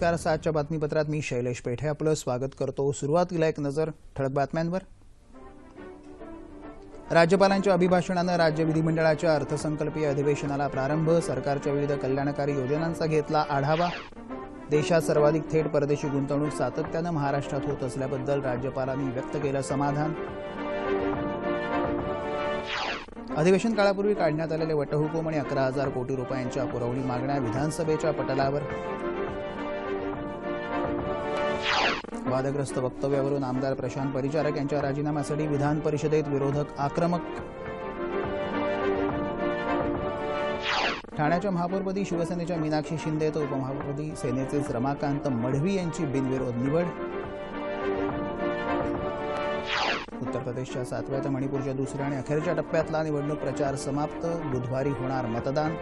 नमस्कार सातच्या बातमीपत्रात मी शैलेश पेठे आपलं स्वागत करतो. सुरुवातीला एक नजर ठळक बातम्यांवर. राज्यपालांच्या अभिभाषणानं राज्य विधिमंडळाच्या अर्थसंकल्पीय अधिवेशनाला प्रारंभ सरकारच्या विविध कल्याणकारी योजनांचा घेतला आढावा. देशात सर्वाधिक थेट परदेशी गुंतवणूक सातत्यानं महाराष्ट्रात होत असल्याबद्दल राज्यपालांनी व्यक्त केलं समाधान. अधिवेशन काळापूर्वी काढण्यात आलेले वटहुकूम आणि अकरा हजार कोटी रुपयांच्या पुरवणी मागण्या विधानसभेच्या पटलावर. वादग्रस्त वक्तव्यावरून आमदार प्रशांत परिचारक यांच्या राजीनाम्यासाठी विधान परिषदेत विरोधक आक्रमक. ठाण्याच्या महापौरपदी शिवसेनेच्या मीनाक्षी शिंदे तर उपमहापौरपदी सेनेचेच रमाकांत मढवी यांची बिनविरोध निवड. उत्तर प्रदेशच्या सातव्या तर मणिपूरच्या दुसऱ्या आणि अखेरच्या टप्प्यातला निवडणूक प्रचार समाप्त. बुधवारी होणार मतदान.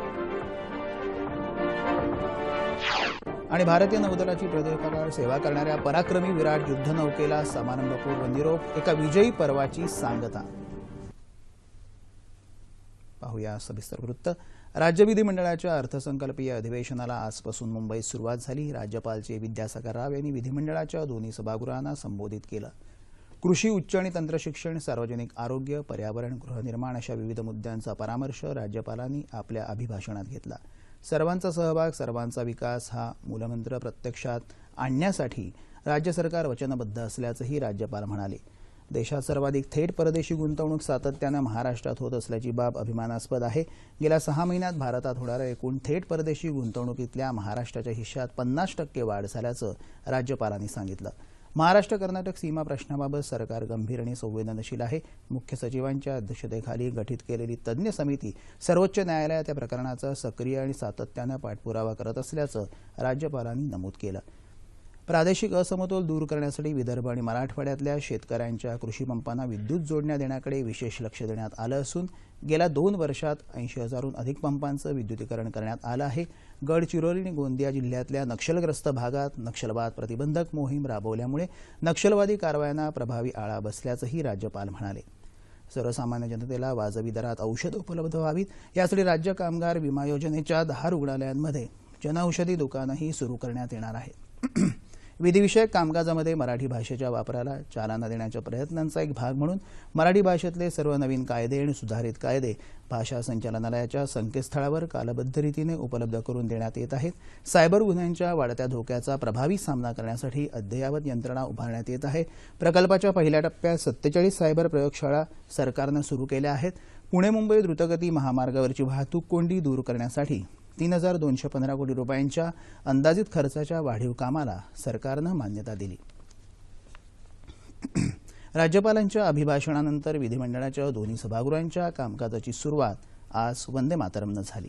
आणि भारतीय नौदलाची प्रदेशकाळ सेवा करणाऱ्या पराक्रमी विराट युद्धनौकेला समारंभपूर्व निरोप एका विजयी पर्वाची सांगता. पाहूया सविस्तर वृत्त. राज्य विधिमंडळाच्या अर्थसंकल्पीय अधिवेशनाला आजपासून मुंबईत सुरुवात झाली. राज्यपाल चे विद्यासागर राव यांनी विधिमंडळाच्या दोन्ही सभागृहांना संबोधित केलं. कृषी उच्च आणि तंत्रशिक्षण सार्वजनिक आरोग्य पर्यावरण गृहनिर्माण अशा विविध मुद्द्यांचा परामर्श राज्यपालांनी आपल्या अभिभाषणात घेतला. सर्वांचा सहभाग सर्वांचा विकास हा मूलमंत्र प्रत्यक्षात आणण्यासाठी राज्य सरकार वचनबद्ध असल्याचंही राज्यपाल म्हणाले. देशात सर्वाधिक थेट परदेशी गुंतवणूक सातत्यानं महाराष्ट्रात होत असल्याची बाब अभिमानास्पद आहे. गेल्या सहा महिन्यात भारतात होणाऱ्या एकूण थेट परदेशी गुंतवणुकीतल्या महाराष्ट्राच्या हिश्श्यात पन्नास टक्के वाढ झाल्याचं राज्यपालांनी सांगितलं. महाराष्ट्र कर्नाटक सीमा प्रश्नाबाबत सरकार गंभीर आणि संवेदनशील आहे. मुख्य सचिवांच्या अध्यक्षतेखाली गठीत केलेली तज्ज्ञ समिती सर्वोच्च न्यायालयात या प्रकरणाचा सक्रिय आणि सातत्यानं पाठपुरावा करत असल्याचं राज्यपालांनी नमूद केलं. प्रादेशिक असमतोल दूर करण्यासाठी विदर्भ आणि मराठवाड्यातल्या शेतकऱ्यांच्या कृषीपंपांना विद्युत जोडण्या देण्याकडे विशेष लक्ष देण्यात आलं असून गेल्या दोन वर्षात ऐंशी हजारहून अधिक पंपांचं विद्युतीकरण करण्यात आलं आहे. गडचिरोली आणि गोंदिया जिल्ह्यातल्या नक्षलग्रस्त भागात नक्षलवाद प्रतिबंधक मोहीम राबवल्यामुळे नक्षलवादी कारवायांना प्रभावी आळा बसल्याचंही राज्यपाल म्हणाले. सर्वसामान्य जनतेला वाजवी दरात औषधं उपलब्ध व्हावीत यासाठी राज्य कामगार विमा योजनेच्या दहा रुग्णालयांमध्ये जनऔषधी दुकानंही सुरू करण्यात येणार आहेत. विधिविषयक कामकाजामध्ये मराठी भाषेच्या वापराला चालना देण्याच्या प्रयत्नांचा एक भाग म्हणून मराठी भाषेतले सर्व नवीन कायदे आणि सुधारित कायदे भाषा संचालनालयाच्या संकेतस्थळावर कालबद्ध रीतीने उपलब्ध करून देण्यात येत आहेत. सायबर गुन्ह्यांच्या वाढत्या धोक्याचा प्रभावी सामना करण्यासाठी अद्ययावत यंत्रणा उभारण्यात येत आहे. प्रकल्पाच्या पहिल्या टप्प्यात सत्तेचाळीस सायबर प्रयोगशाळा सरकारनं सुरू केल्या आहेत. पुणे मुंबई द्रुतगती महामार्गावरची वाहतूक कोंडी दूर करण्यासाठी तीन हजार दोनशे पंधरा कोटी रुपयांच्या अंदाजित खर्चाच्या वाढीव कामाला सरकारनं मान्यता दिली. राज्यपालांच्या अभिभाषणानंतर विधिमंडळाच्या दोन्ही सभागृहांच्या कामकाजाची सुरुवात आज वंदे मातरमनं झाली.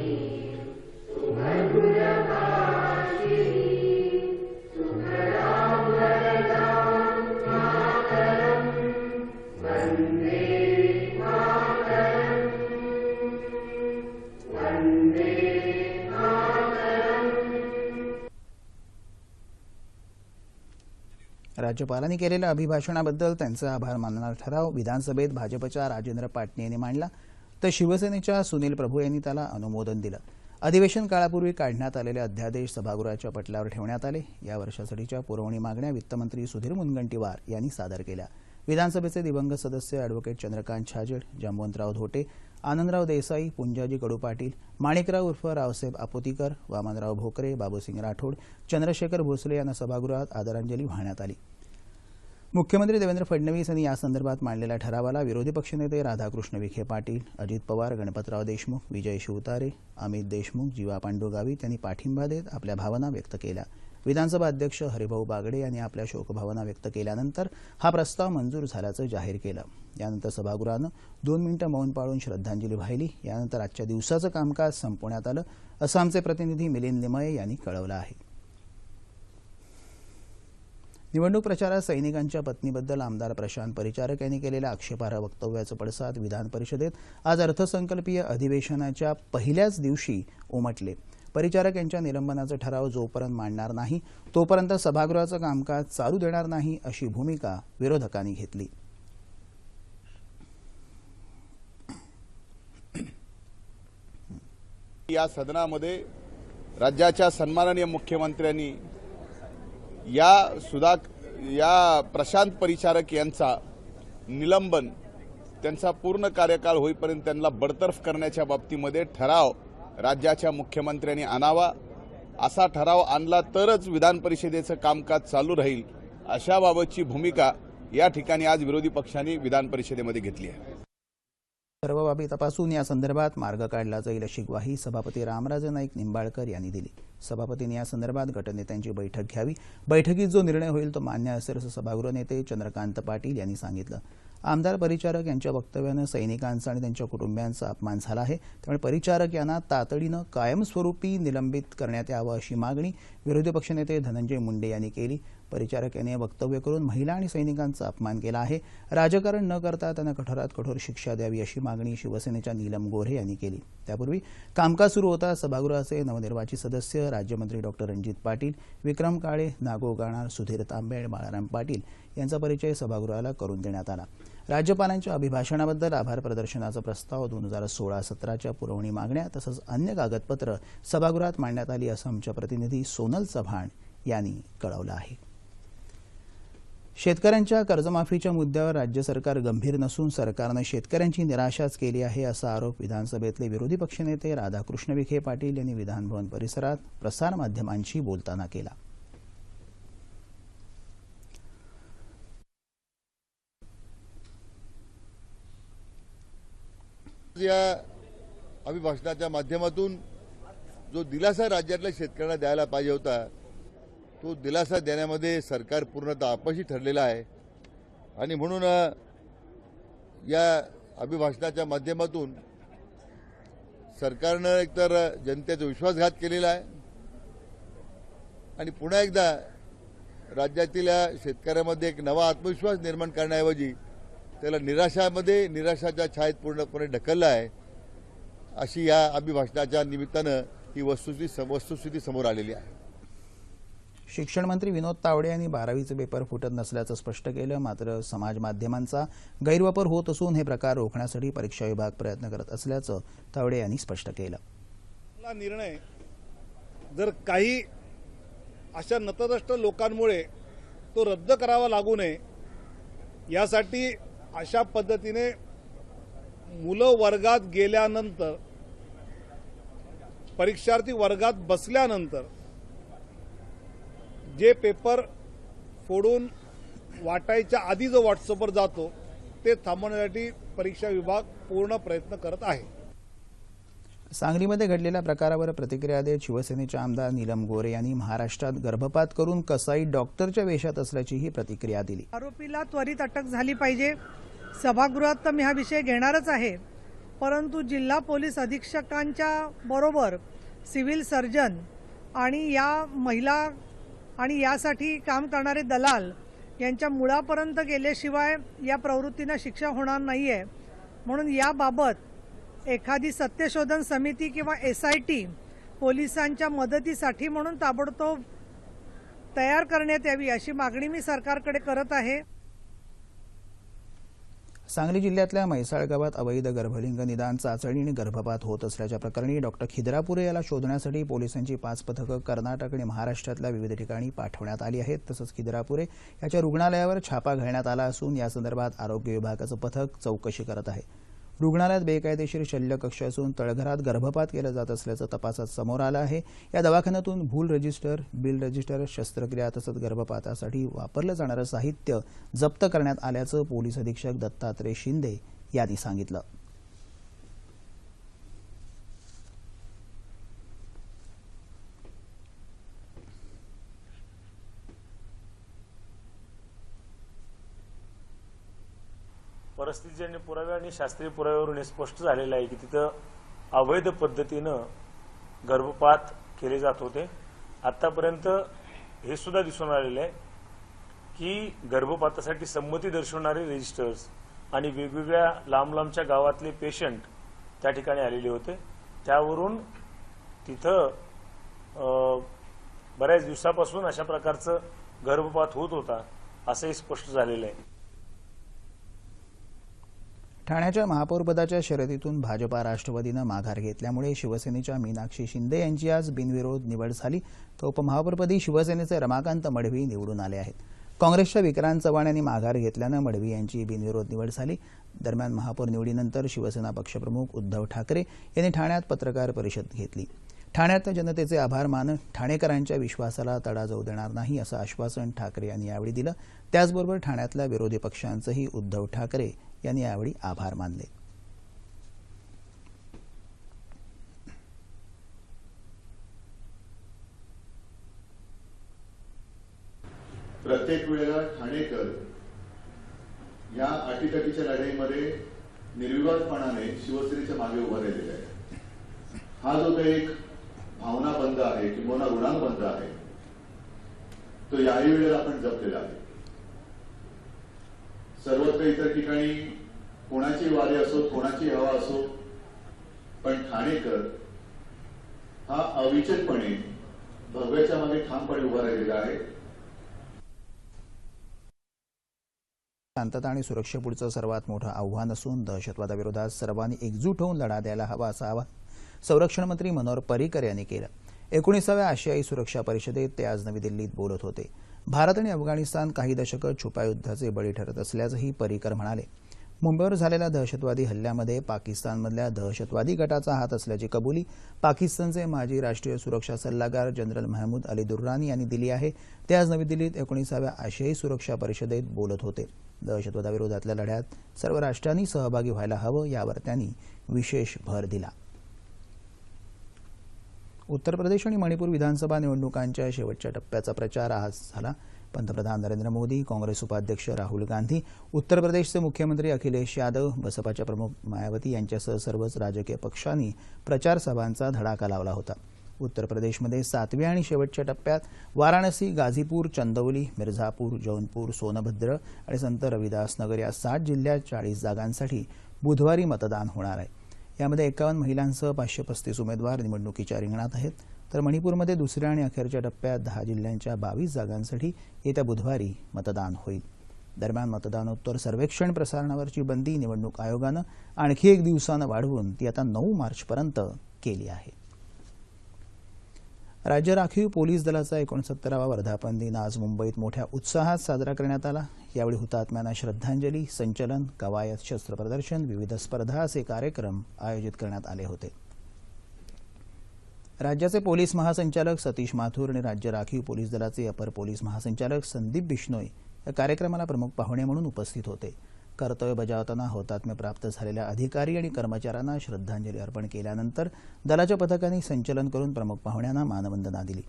राज्यपालांनी केलेल्या अभिभाषणाबद्दल त्यांचा आभार मानणारा ठराव विधानसभेत भाजपच्या राजेंद्र पाटणे यांनी मांडला तर शिवसेनेच्या सुनील प्रभू यांनी त्याला अनुमोदन दिलं. अधिवेशन काळापूर्वी काढण्यात आलेले अध्यादेश सभागृहाच्या पटलावर ठेवण्यात आले. या वर्षासाठीच्या पुरवणी मागण्या वित्तमंत्री सुधीर मुनगंटीवार यांनी सादर केल्या. विधानसभेचे दिवंगत सदस्य अॅडव्होकेट चंद्रकांत छाजेड जमवंतराव धोटे आनंदराव देसाई पुंजाजी कडू पाटील माणिकराव उर्फ रावसाहेब आपोतीकर वामनराव भोकरे बाबूसिंग राठोड चंद्रशेखर भोसले यांना सभागृहात आदरांजली वाहण्यात आली. मुख्यमंत्री देवेंद्र फडणवीस यांनी यासंदर्भात मांडलेल्या ठरावाला विरोधी पक्षनेते राधाकृष्ण विखे पाटील अजित पवार गणपतराव देशमुख विजय शिवतारे अमित देशमुख जीवा पांडू गावित यांनी पाठिंबा देत आपल्या भावना व्यक्त केल्या. विधानसभा अध्यक्ष हरिभाऊ बागडे यांनी आपल्या शोकभावना व्यक्त केल्यानंतर हा प्रस्ताव मंजूर झाल्याचं जाहीर केलं. यानंतर सभागृहानं दोन मिनिटं मौन पाळून श्रद्धांजली वाहिली. यानंतर आजच्या दिवसाचं कामकाज संपवण्यात आलं असं आमचे प्रतिनिधी मिलिंद निमये यांनी कळवलं आहे. निवडणूक प्रचारात सैनिकांच्या पत्नीबद्दल आमदार प्रशांत परिचारक यांनी केलेल्या आक्षेपार्ह वक्तव्याचं पडसाद विधान परिषदेत आज अर्थसंकल्पीय अधिवेशनाच्या पहिल्याच दिवशी उमटले. परिचारक यांच्या निलंबनाचा ठराव जोपर्यंत मांडणार नाही तोपर्यंत सभागृहाचं कामकाज चालू देणार नाही अशी भूमिका विरोधकांनी घेतली. या सदनामध्ये राज्याच्या सन्माननीय मुख्यमंत्र्यांनी या सुधा या प्रशांत परिचारक यांचा निलंबन त्यांचा पूर्ण कार्यकाळ होईपर्यंत त्यांना बडतर्फ करण्याच्या बाबतीमध्ये ठराव राज्याच्या मुख्यमंत्र्यांनी आणावा. असा ठराव आणला तरच विधान परिषदेचं कामकाज चालू राहील अशाबाबतची भूमिका या ठिकाणी आज विरोधी पक्षांनी विधान परिषदेमध्ये घेतली आहे. सर्व बाबी तपासून या संदर्भात मार्ग काढला जाईल अशी ग्वाही सभापती रामराजे नाईक निंबाळकर यांनी दिली. सभापतींनी या संदर्भात गटनेत्यांची बैठक घ्यावी. बैठकीत जो निर्णय होईल तो मान्य असेल असं सभागृह नेते चंद्रकांत पाटील यांनी सांगितलं. आमदार परिचारक यांच्या वक्तव्यानं सैनिकांचा आणि त्यांच्या कुटुंबियांचा अपमान झाला आहे. त्यामुळे परिचारक यांना तातडीनं कायमस्वरूपी निलंबित करण्यात यावं अशी मागणी विरोधी पक्षनेते धनंजय मुंडे यांनी केली. परिचारक यांनी वक्तव्य करून महिला आणि सैनिकांचा अपमान केला आहे. राजकारण न करता त्यांना कठोरात कठोर शिक्षा द्यावी अशी मागणी शिवसेनेच्या नीलम गोऱ्हे यांनी केली. त्यापूर्वी कामकाज सुरू होता. सभागृहाचे नवनिर्वाचित सदस्य राज्यमंत्री डॉक्टर रणजित पाटील विक्रम काळे नागो गाणार सुधीर तांबे आणि बाळाराम पाटील यांचा परिचय सभागृहाला करून देण्यात आला. राज्यपालांच्या अभिभाषणाबद्दल आभार प्रदर्शनाचा प्रस्ताव दोन हजार सोळा सतराच्या पुरवणी मागण्या तसंच अन्य कागदपत्र सभागृहात मांडण्यात आली असं आमच्या प्रतिनिधी सोनल चव्हाण यांनी कळवलं आहे. शेतकऱ्यांच्या कर्जमाफीच्या मुद्द्यावर राज्य सरकार गंभीर नसून सरकारनं शेतकऱ्यांची निराशाच केली आहे असा आरोप विधानसभेतले विरोधी पक्षनेते राधाकृष्ण विखे पाटील यांनी विधानभवन परिसरात प्रसारमाध्यमांशी बोलताना केला. या अभिभाषणाच्या माध्यमातून जो दिलासा राज्यातल्या शेतकऱ्यांना द्यायला पाहिजे होता तो दिलासा देण्यामध्ये सरकार पूर्णतः अपयशी ठरलेला आहे. आणि म्हणून या अभिभाषणाच्या माध्यमातून सरकारनं एकतर जनतेचा विश्वासघात केलेला आहे. आणि पुन्हा एकदा राज्यातील शेतकऱ्यामध्ये एक नवा आत्मविश्वास निर्माण करण्याऐवजी त्याला निराशामध्ये निराशाच्या छायेत पूर्णपणे ढकललं आहे अशी या अभिभाषणाच्या निमित्तानं ही वस्तुस्थिती वस्तुस्थिती समोर आलेली आहे. शिक्षण मंत्री विनोद तावडे यांनी बारावीचे पेपर फुटत नसल्याचं स्पष्ट केलं मात्र समाज माध्यमांचा गैरवापर होत असून हे प्रकार रोखण्यासाठी परीक्षा विभाग प्रयत्न करत असल्याचं तावडे यांनी स्पष्ट केलं. हा निर्णय जर काही अशा नतद्रष्ट लोकांमुळे तो रद्द करावा लागू नये यासाठी अशा पद्धतीने मुलं वर्गात गेल्यानंतर परीक्षार्थी वर्गात बसल्यानंतर जे पेपर फोडून वाटायच्या आधी जो व्हॉट्सअपवर जातो ते थांबवण्यासाठी परीक्षा विभाग पूर्ण प्रयत्न करत आहे. सांगलीमध्ये घडलेल्या प्रकारावर प्रतिक्रिया देत शिवसेनेच्या आमदार नीलम गोरे यांनी महाराष्ट्रात गर्भपात करून कसाई डॉक्टरच्या वेशात असल्याचीही प्रतिक्रिया दिली. आरोपीला त्वरित अटक झाली पाहिजे. सभागृहात तर मी हा विषय घेणारच आहे. परंतु जिल्हा पोलीस अधीक्षकांच्या बरोबर सिव्हिल सर्जन आणि या महिला आणि यासाठी काम करणारे दलाल यांच्या मुळापर्यंत गेल्याशिवाय या प्रवृत्तींना शिक्षा होणार नाही आहे म्हणून याबाबत एखादी सत्यशोधन समिती किंवा एस आय टी पोलिसांच्या मदतीसाठी म्हणून ताबडतोब तयार करण्यात यावी अशी मागणी मी सरकारकडे करत आहे. सांगली जिल्ह्यातल्या म्हैसाळ गावात अवैध गर्भलिंग निदान चाचणी आणि गर्भपात होत असल्याच्या प्रकरणी डॉक्टर खिद्रापुरे याला शोधण्यासाठी पोलिसांची पाच पथकं कर्नाटक आणि महाराष्ट्रातल्या विविध ठिकाणी पाठवण्यात आली आहेत. तसंच खिद्रापुरे याच्या रुग्णालयावर छापा घालण्यात आला असून यासंदर्भात आरोग्य विभागाचं पथक चौकशी करत आहे. रुग्णालयात बेकायदेशीर शल्यकक्ष असून तळघरात गर्भपात केला जात असल्याचं तपासात समोर आलं आहे. या दवाखान्यातून भूल रजिस्टर बिल रजिस्टर शस्त्रक्रिया तसंच गर्भपातासाठी वापरलं जाणारं साहित्य जप्त करण्यात आल्याचं पोलीस अधीक्षक दत्तात्रय शिंदे यांनी सांगितलं. परिस्थितीजन्य पुरावे आणि शास्त्रीय पुराव्यावरून हे स्पष्ट झालेलं आहे की तिथं अवैध पद्धतीनं गर्भपात केले जात होते. आतापर्यंत हे सुद्धा दिसून आलेलं आहे की गर्भपातासाठी संमती दर्शवणारे रजिस्टर्स आणि वेगवेगळ्या लांब लांबच्या गावातले पेशंट त्या ठिकाणी आलेले होते. त्यावरून तिथं बऱ्याच दिवसापासून अशा प्रकारचं गर्भपात होत होता असंही स्पष्ट झालेलं आहे. ठाण्याच्या महापौरपदाच्या शर्यतीतून भाजपा राष्ट्रवादीनं माघार घेतल्यामुळे शिवसेनेच्या मीनाक्षी शिंदे यांची आज बिनविरोध निवड झाली. तर उपमहापौरपदी शिवसेनेचे रमाकांत मडवी निवडून आले आहेत. काँग्रेसच्या विक्रांत चव्हाण यांनी माघार घेतल्यानं मडवी यांची बिनविरोध निवड झाली. दरम्यान महापौर निवडीनंतर शिवसेना पक्षप्रमुख उद्धव ठाकरे यांनी ठाण्यात पत्रकार परिषद घेतली. ठाण्यात जनतेचे आभार मान ठाणेकरांच्या विश्वासाला तडा जाऊ देणार नाही असं आश्वासन ठाकरे यांनी यावेळी दिलं. त्याचबरोबर ठाण्यातल्या विरोधी पक्षांचंही उद्धव ठाकरे यांनी यावेळी आभार मानले. प्रत्येक वेळेला ठाणेकर या अटीतटीच्या लढाईमध्ये निर्विवादपणाने शिवसेनेच्या मागे उभा राहिलेला आहे. हा जो काही एक भावना बंद आहे किंवा ऋणानुबंध आहे तो याही वेळेला आपण जपलेला आहे. सर्वत्र इतर ठिकाणी कोणाची वारी असो कोणाची हवा असो पण ठाणेकर हा अविचलपणे भव्याच्या मागे ठामपणे उभा राहिलेला आहे. शांतता आणि सुरक्षेपुढचं सर्वात मोठं आव्हान असून दहशतवादाविरोधात सर्वांनी एकजूट होऊन लढा द्यायला हवा असं आवाहन संरक्षण मंत्री मनोहर पर्रिकर यांनी केलं. एकोणीसाव्या आशियाई सुरक्षा परिषदेत ते आज नवी दिल्लीत बोलत होते. भारत आणि अफगाणिस्तान काही दशकं छुपायुद्धाचे बळी ठरत असल्याचंही पर्रिकर म्हणाले. मुंबईवर झालेल्या दहशतवादी हल्ल्यामध्ये पाकिस्तानमधल्या दहशतवादी गटाचा हात असल्याची कबुली पाकिस्तानचे माजी राष्ट्रीय सुरक्षा सल्लागार जनरल महमूद अली दुर्रानी यांनी दिली आहे. ते आज नवी दिल्लीत एकोणीसाव्या आशियाई सुरक्षा परिषदेत बोलत होते. दहशतवादाविरोधातल्या लढ्यात सर्व राष्ट्रांनी सहभागी व्हायला हवं यावर त्यांनी विशेष भर दिला. उत्तर प्रदेश आणि मणिपूर विधानसभा निवडणुकांच्या शेवटच्या टप्प्याचा प्रचार आज झाला. पंतप्रधान नरेंद्र मोदी काँग्रेस उपाध्यक्ष राहुल गांधी उत्तर प्रदेशचे मुख्यमंत्री अखिलेश यादव बसपाच्या प्रमुख मायावती यांच्यासह सर्वच राजकीय पक्षांनी प्रचारसभांचा धडाका लावला होता. उत्तर प्रदेशमध्ये सातव्या आणि शेवटच्या टप्प्यात वाराणसी गाझीपूर चंदौली मिर्झापूर जौनपूर सोनभद्र आणि संत रविदास नगर या सात जिल्ह्यात चाळीस जागांसाठी बुधवारी मतदान होणार आहे. यामध्ये एकावन्न महिलांसह पाचशे पस्तीस उमेदवार निवडणुकीच्या रिंगणात आहेत. तर मणिपूरमध्ये दुसऱ्या आणि अखेरच्या टप्प्यात दहा जिल्ह्यांच्या बावीस जागांसाठी येत्या बुधवारी मतदान होईल. दरम्यान मतदानोत्तर सर्वेक्षण प्रसारणावरची बंदी निवडणूक आयोगानं आणखी एक दिवसानं वाढवून ती आता नऊ मार्चपर्यंत केली आहे. राज्य राखीव पोलीस दलाचा एकोणसत्तरावा वर्धापन दिन आज मुंबईत मोठ्या उत्साहात साजरा करण्यात आला. यावेळी हुतात्म्यांना श्रद्धांजली संचलन कवायत शस्त्रप्रदर्शन विविध स्पर्धा असे कार्यक्रम आयोजित करण्यात आले होते. राज्याचे पोलीस महासंचालक सतीश माथूर आणि राज्य राखीव पोलीस दलाचे अपर पोलीस महासंचालक संदीप बिश्नोई या कार्यक्रमाला प्रमुख पाहुणे म्हणून उपस्थित होते. कर्तव्य बजावताना हौतात्म्य प्राप्त झालेल्या अधिकारी आणि कर्मचाऱ्यांना श्रद्धांजली अर्पण केल्यानंतर दलाच्या पथकांनी संचलन करून प्रमुख पाहुण्यांना मानवंदना दिली.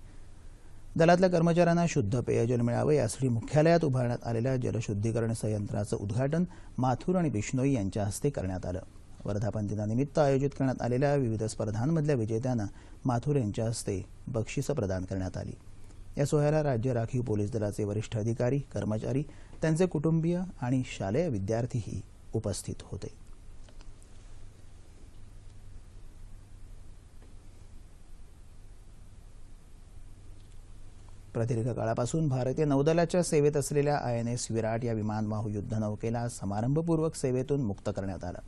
दलातल्या कर्मचाऱ्यांना शुद्ध पेयजल मिळावं यासाठी मुख्यालयात उभारण्यात आलेल्या जलशुद्धीकरण संयंत्राचं उद्घाटन माथूर आणि बिश्नोई यांच्या हस्ते करण्यात आलं. वर्धापन दिनानिमित्त आयोजित करण्यात आलेल्या विविध स्पर्धांमधल्या विजेत्यांना माथुर यांच्या हस्ते बक्षिसं प्रदान करण्यात आली. या सोहळ्याला राज्य राखीव पोलीस दलाचे वरिष्ठ अधिकारी कर्मचारी त्यांचे कुटुंबीय आणि शालेय विद्यार्थीही उपस्थित होते. प्रदीर्घ काळापासून भारतीय नौदलाच्या सेवेत असलेल्या आय एन एस विराट या विमानवाहू युद्धनौकेला समारंभपूर्वक सेवेतून मुक्त करण्यात आलं.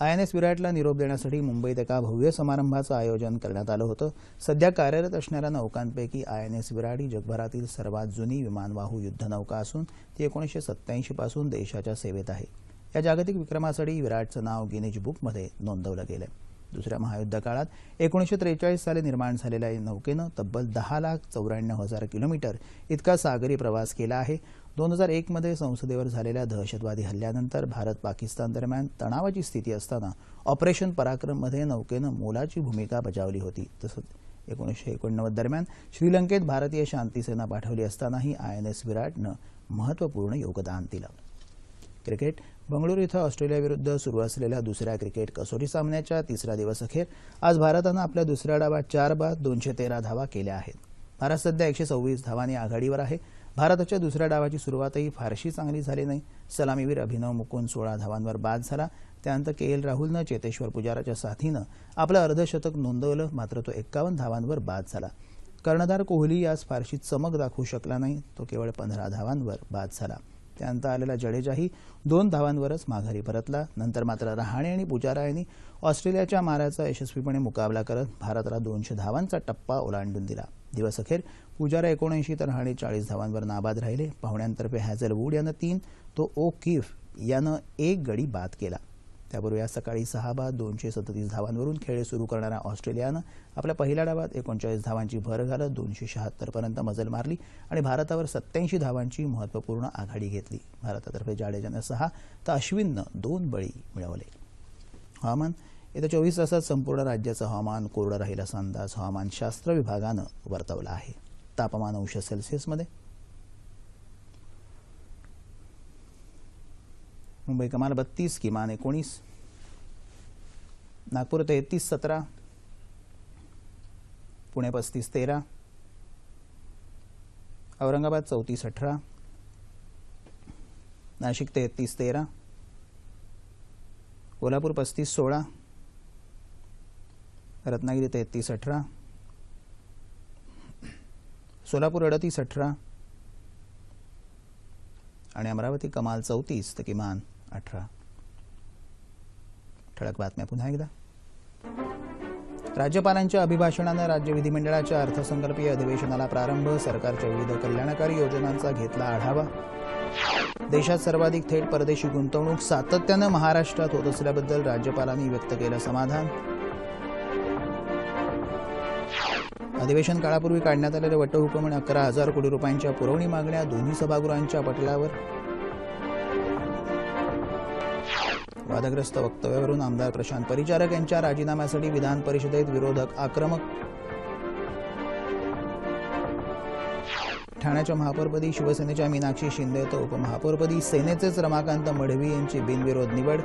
आय एन एस विराटला निरोप देण्यासाठी मुंबईत एका भव्य समारंभाचं आयोजन करण्यात आलं होतं. सध्या कार्यरत असणाऱ्या नौकांपैकी आय एन एस विराट ही जगभरातील सर्वात जुनी विमानवाहू युद्धनौका असून ती एकोणीसशे सत्त्याऐंशी पासून देशाच्या सेवेत आहे. या जागतिक विक्रमासाठी विराटचं नाव गिनीज बुकमध्ये नोंदवलं गेलं दुसऱ्या महायुद्ध काळात एकोणीसशे त्रेचाळीस साली निर्माण झालेल्या या नौकेनं तब्बल दहा लाख चौऱ्याण्णव हजार किलोमीटर इतका सागरी प्रवास केला आहे. दोन हजार एकमध्ये संसदेवर झालेल्या दहशतवादी हल्ल्यानंतर भारत पाकिस्तान दरम्यान तणावाची स्थिती असताना ऑपरेशन पराक्रममध्ये नौकेनं मोलाची भूमिका बजावली होती. तसंच एकोणीसशे एकोणनव्वद दरम्यान श्रीलंकेत भारतीय शांतीसेना पाठवली असतानाही आय एन एस विराटनं महत्त्वपूर्ण योगदान दिलं. क्रिकेट बंगळुरू इथं ऑस्ट्रेलियाविरुद्ध सुरू असलेल्या दुसऱ्या क्रिकेट कसोटी सामन्याच्या तिसऱ्या दिवस अखेर आज भारतानं आपल्या दुसऱ्या डावात चार बाद दोनशे तेरा धावा केल्या आहेत. भारत सध्या एकशे सव्वीस धावांनी आघाडीवर आहे. भारताच्या दुसऱ्या डावाची सुरुवातही फारशी चांगली झाली नाही. सलामीवीर अभिनव मुकुंद सोळा धावांवर बाद झाला. त्यानंतर के एल राहुलनं चेतेश्वर पुजाराच्या साथीनं आपलं अर्धशतक नोंदवलं. मात्र तो एक्कावन्न धावांवर बाद झाला. कर्णधार कोहली आज फारशी चमक दाखवू शकला नाही. तो केवळ पंधरा धावांवर बाद झाला. त्यानंतर आलेला जडेजाही दोन धावांवरच माघारी परतला. नंतर मात्र रहाणे आणि पुजारा यांनी ऑस्ट्रेलियाच्या माऱ्याचा यशस्वीपणे मुकाबला करत भारताला दोनशे धावांचा टप्पा ओलांडून दिला. दिवस अखेर पुजारा एकोणऐंशी तर हाणे चाळीस धावांवर नाबाद राहिले. पाहुण्यांतर्फे हॅझल वूड यानं तीन तो ओ किफ यानं एक गडी बाद केला. त्यापूर्वी आज सकाळी सहा बाद दोनशे सदतीस धावांवरून खेळ सुरू करणाऱ्या ऑस्ट्रेलियानं आपल्या पहिल्या डावात एकोणचाळीस धावांची भर घालत दोनशे शहात्तरपर्यंत मजल मारली आणि भारतावर सत्याऐंशी धावांची महत्त्वपूर्ण आघाडी घेतली. भारतातर्फे जाडेजानं सहा तर अश्विननं दोन बळी मिळवले. हवामान येत्या चोवीस तासात संपूर्ण राज्याचं हवामान कोरडं राहील असा अंदाज हवामानशास्त्र विभागानं वर्तवला आहे. तापमान अंश सेल्सिअसमध्ये मुंबई कमाल बत्तीस किमान एकोणीस. नागपूर तेहतीस सतरा. पुणे पस्तीस तेरा. औरंगाबाद चौतीस अठरा. नाशिक तेहतीस तेरा. कोल्हापूर पस्तीस सोळा. रत्नागिरी तेहतीस अठरा. सोलापूर अडतीस अठरा. आणि अमरावती कमाल चौतीस तर किमान अठरा. ठळक बातम्या पुन्हा एकदा. राज्यपालांच्या अभिभाषणानं राज्य विधिमंडळाच्या अर्थसंकल्पीय अधिवेशनाला प्रारंभ सरकारच्या विविध कल्याणकारी योजनांचा घेतला आढावा. देशात सर्वाधिक थेट परदेशी गुंतवणूक सातत्यानं महाराष्ट्रात होत असल्याबद्दल राज्यपालांनी व्यक्त केलं समाधान. अधिवेशन काळापूर्वी काढण्यात आलेले वटहुकूम आणि अकरा हजार कोटी रुपयांच्या पुरवणी मागण्या दोन्ही सभागृहांच्या पटलावर वादग्रस्त वक्तव्यावरून आमदार प्रशांत परिचारक यांच्या राजीनाम्यासाठी विधान परिषदेत विरोधक आक्रमक ठाण्याच्या महापौरपदी शिवसेनेच्या मीनाक्षी शिंदे तर उपमहापौरपदी सेनेचेच रमाकांत मढवी यांची बिनविरोध निवड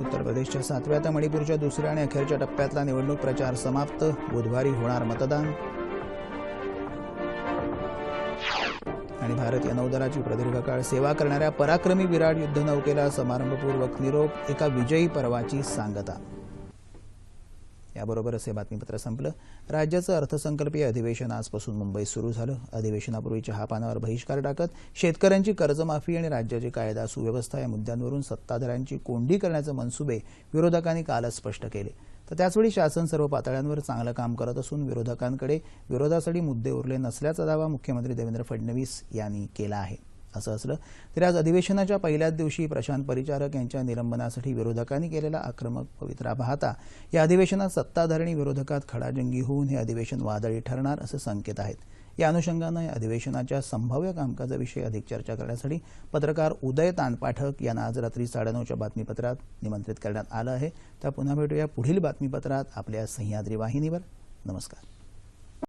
उत्तर प्रदेशच्या सातव्या तर मणिपूरच्या दुसऱ्या आणि अखेरच्या टप्प्यातला निवडणूक प्रचार समाप्त. बुधवारी होणार मतदान. आणि भारतीय नौदलाची प्रदीर्घ काळ सेवा करणाऱ्या पराक्रमी विराट युद्धनौकेला समारंभपूर्वक निरोप एका विजयी पर्वाची सांगता. याबरोबरच हे बातमीपत्र संपलं. राज्याचं अर्थसंकल्पीय अधिवेशन आजपासून मुंबईत सुरू झालं. अधिवेशनापूर्वी चहापानावर बहिष्कार टाकत शेतकऱ्यांची कर्जमाफी आणि राज्याची कायदा सुव्यवस्था या मुद्द्यांवरून सत्ताधाऱ्यांची कोंडी करण्याचे मनसुबे विरोधकांनी कालच स्पष्ट केले. तर त्याचवेळी शासन सर्व पातळ्यांवर चांगलं काम करत असून विरोधकांकडे विरोधासाठी मुद्दे उरले नसल्याचा दावा मुख्यमंत्री देवेंद्र फडणवीस यांनी केला आहे. असं असलं तरी आज अधिवेशनाच्या पहिल्याच दिवशी प्रशांत परिचारक यांच्या निलंबनासाठी विरोधकांनी केलेला आक्रमक पवित्रा पाहता या अधिवेशनात सत्ताधारणी विरोधकात खडाजंगी होऊन हे अधिवेशन वादळी ठरणार असे संकेत आहेत. या अनुषंगानं या अधिवेशनाच्या संभाव्य कामकाजाविषयी अधिक चर्चा करण्यासाठी पत्रकार उदय तानपाठक यांना आज रात्री साडेनऊच्या बातमीपत्रात निमंत्रित करण्यात आलं आहे. त्या पुन्हा भेटूया पुढील बातमीपत्रात आपल्या सह्याद्री वाहिनीवर. नमस्कार.